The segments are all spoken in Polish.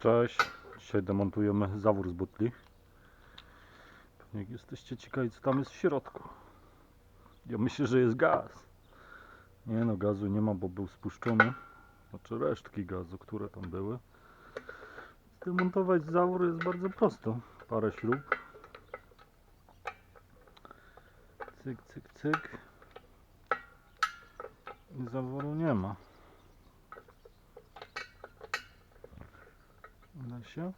Cześć, dzisiaj demontujemy zawór z butli. Pewnie jesteście ciekawi co tam jest w środku. Ja myślę, że jest gaz. Nie no, gazu nie ma, bo był spuszczony. Znaczy resztki gazu, które tam były. Zdemontować zawór jest bardzo prosto. Parę śrub. Cyk, cyk, cyk. I zaworu nie ma. Uda się?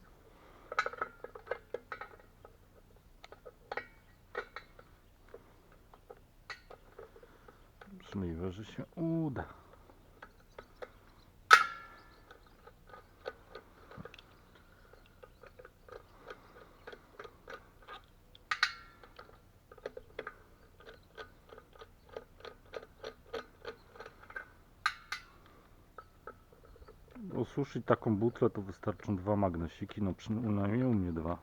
Możliwe, że się uda. Osuszyć taką butlę to wystarczą dwa magnesiki, no przynajmniej u mnie dwa.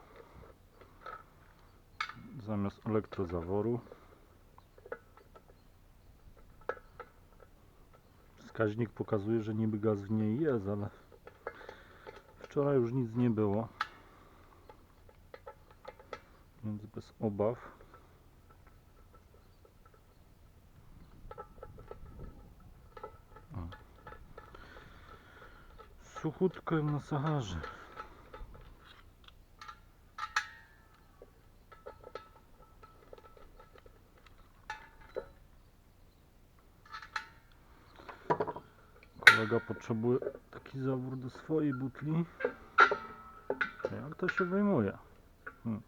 Zamiast elektrozaworu. Wskaźnik pokazuje, że niby gaz w niej jest, ale wczoraj już nic nie było. Więc bez obaw. Suchutko jak na Saharze. Kolega potrzebuje taki zawór do swojej butli. Jak to się wyjmuje? Hmm.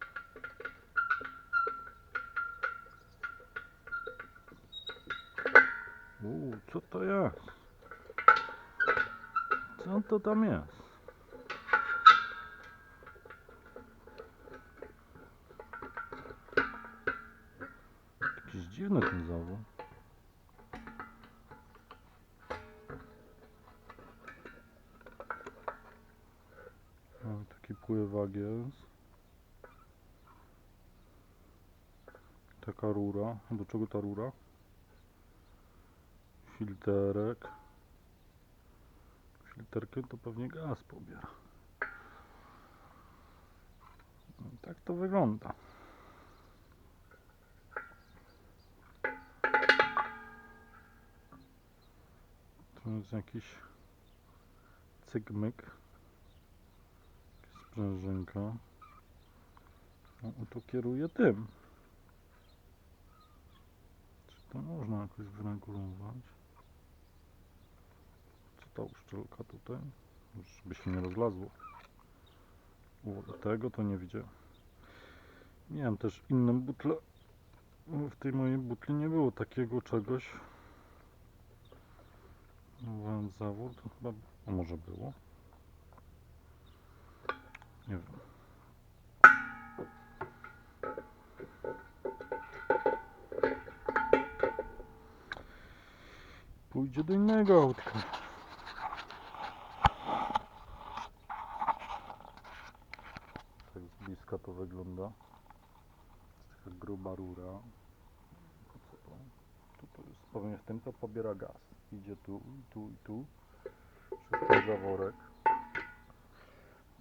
Co to jest? Co to tam jest? Jakiś dziwny ten zawór. O, taki pływak jest. Taka rura. Do czego ta rura? Filterek. Filterkiem to pewnie gaz pobiera. No, tak to wygląda. Tu jest jakiś cygmyk. Sprężynka. No, to kieruje tym. Czy to można jakoś wyregulować? Ta uszczelka tutaj? Żeby się nie rozlazło. Tego to nie widziałem. Miałem też inną butlę. W tej mojej butli nie było takiego czegoś. Mówiąc zawód, to chyba, a może było? Nie wiem. Pójdzie do innego autka. Bliska to wygląda. Taka gruba rura. Co to? Tu to jest, pewnie w tym to pobiera gaz. Idzie tu, tu i tu. Przez ten zaworek.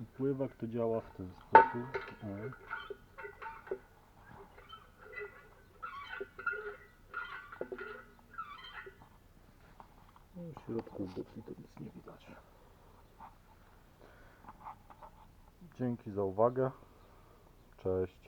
I pływak to działa w ten sposób. O. No, w środku butli to nic nie widać. Dzięki za uwagę. Cześć.